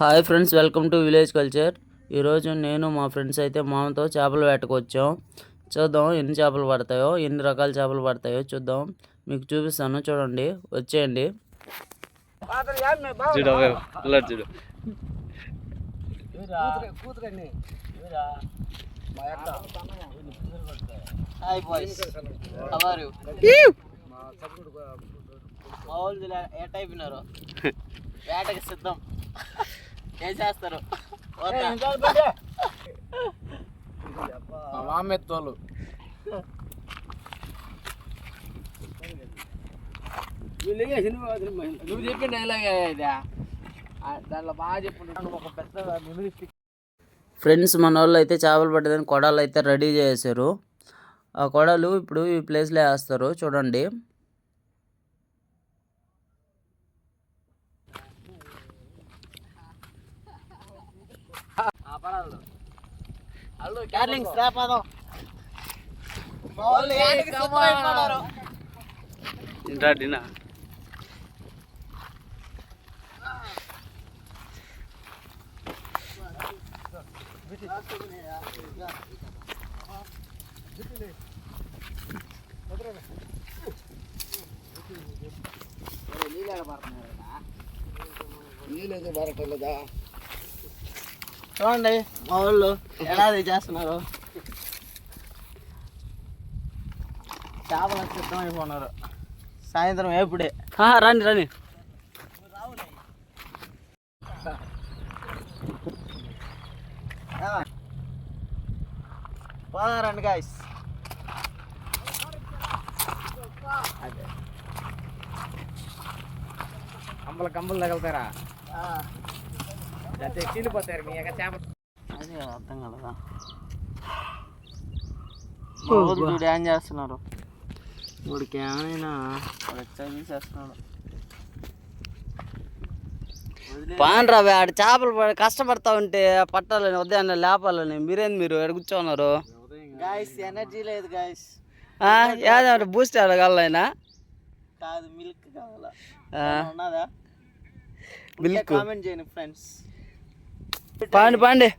Hi friends welcome to village culture. ఈరోజు నేను మా ఫ్రెండ్స్ అయితే మామతో చేపలు వేటకు వచ్చాం. చూద్దాం ఎన్ని చేపలు పడతాయో ఎన్ని రకాల చేపలు పడతాయో చూద్దాం. మీకు చూపిస్తాను చూడండి వచ్చేయండి. ఎట్ అయిపోయినారు వేటకి సిద్ధం. ఏం చేస్తారు? మామెత్తోలు నువ్వు చెప్పిన డైలాగ్ ఇదా? దాంట్లో బాగా చెప్పుకుంటాను ఒక పెద్ద మెమరీ ఫ్రెండ్స్ మన వాళ్ళు అయితే చేపలు పట్టేదని కొడాలు అయితే రెడీ చేశారు. ఆ కొడలు ఇప్పుడు ఈ ప్లేస్లో వేస్తారు. చూడండి. డార్లింగ్స్ రా పదం ఇంటా డినా చూడండి మా వాళ్ళు ఎలా చేస్తున్నారు? చేపలు సిద్ధం అయిపోయినారు సాయంత్రం ఎప్పుడే రండి రండి. పోదారండి గాయస్ కంబలు కంబలు తగులుతారా లేకపోతే చీలిపోతారు మీ యొక్క చేప. అదే అర్థం కలదా? చూడు ఏం చేస్తున్నారు వాడికి ఏమైనా చేస్తున్నాడు. పాన్ రావే ఆడ చేపలు పడి కష్టపడతా ఉంటే పట్టాలని ఉదయాన్నే లేపాలని. మీరేంది మీరు? ఎక్కడ కూర్చోన్నారు? గాయస్ ఎనర్జీ లేదు గాయస్ ఏదో బూస్ట్ అడగాలైనా కాదు మిల్క్ కావాలా? ఉన్నదా? మిల్క్ కామెంట్ చేయండి ఫ్రెండ్స్ పాండి పాండి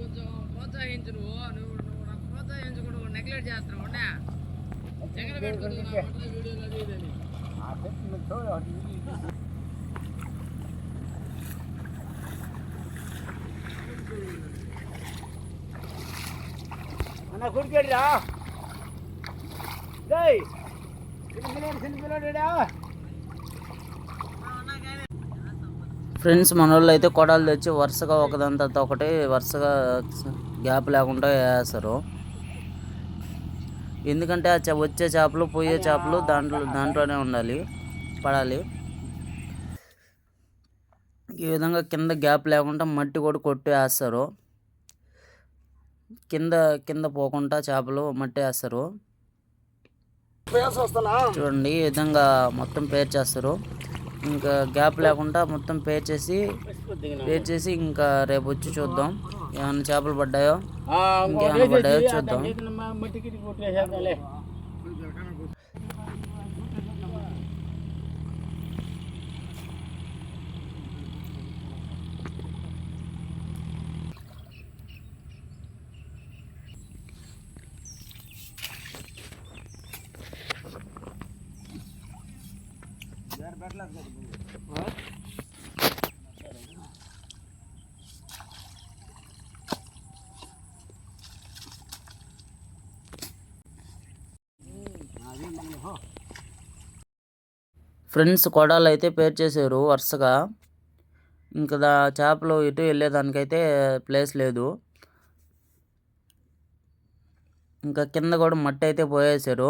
కొంచెం ప్రోత్సహించు నువ్వు నువ్వు ఉన్నా జగన్ పెట్టుకుంటున్నా వీడియోలో అది ఇది. అని. చిన్నపిల్లాడా ఫ్రెండ్స్ మన వాళ్ళు అయితే కొడాలు తెచ్చి వరుసగా ఒకదాని తర్వాత ఒకటి వరుసగా గ్యాప్ లేకుండా వేస్తారు ఎందుకంటే ఆ వచ్చే చేపలు పోయే చేపలు దాంట్లో దాంట్లోనే ఉండాలి పడాలి. ఈ విధంగా కింద గ్యాప్ లేకుండా మట్టి కూడా కొట్టి వేస్తారు కింద కింద పోకుండా చేపలు మట్టి వేస్తారు చూడండి ఈ విధంగా మొత్తం పేర్ చేస్తారు ఇంకా గ్యాప్ లేకుండా మొత్తం పేర్ చేసి పేర్ చేసి ఇంకా రేపు వచ్చి చూద్దాం. ఏమైనా చేపలు పడ్డాయో? ఇంకేమైనా పడ్డాయో చూద్దాం. ఫ్రెండ్స్ కొడాలు అయితే పేర్ చేశారు వరుసగా. ఇంకా దా చేపలు ఇటు వెళ్ళేదానికైతే ప్లేస్ లేదు. ఇంకా కింద కూడా మట్టి అయితే పోయేశారు.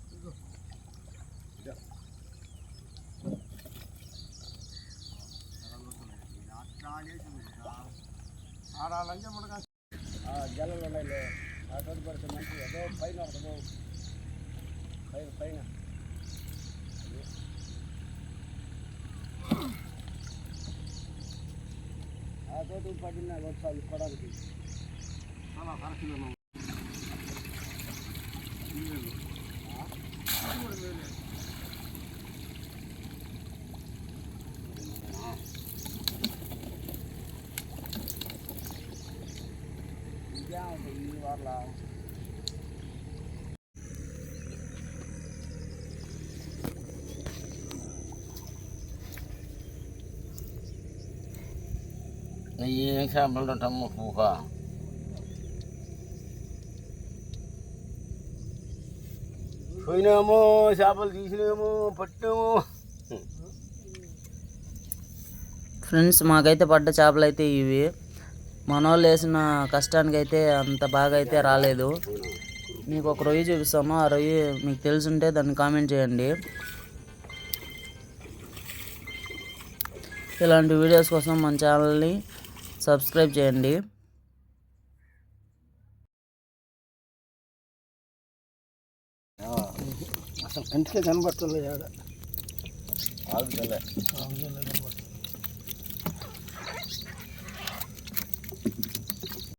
కాకుండా పడవలోనే ఉండాలి కదా జలాలు ఉన్నాయి అటువంటి పడితే మంచి ఏదో పైన ఒకటి పో. పైన పైన ఆ తోటి పడిన వర్షాలు కొడానికి చాలా సరకులు ఇంకేముంది ఈ వాళ్ళ ఏం చేపలు ఉంటాము పూక పోయినాము చేపలు తీసినాము పట్టినాము ఫ్రెండ్స్ మాకైతే పడ్డ చేపలు అయితే ఇవి మన వాళ్ళు వేసిన కష్టానికి అయితే అంత బాగా అయితే రాలేదు. మీకు ఒక రొయ్యి చూపిస్తాము. ఆ రొయ్యి మీకు తెలుసుంటే దాన్ని కామెంట్ చేయండి. ఇలాంటి వీడియోస్ కోసం మన ఛానల్ని సబ్స్క్రైబ్ చేయండి. అసలు కంటికే కనబట్టలేదు ఆడ కనబడతలేదు.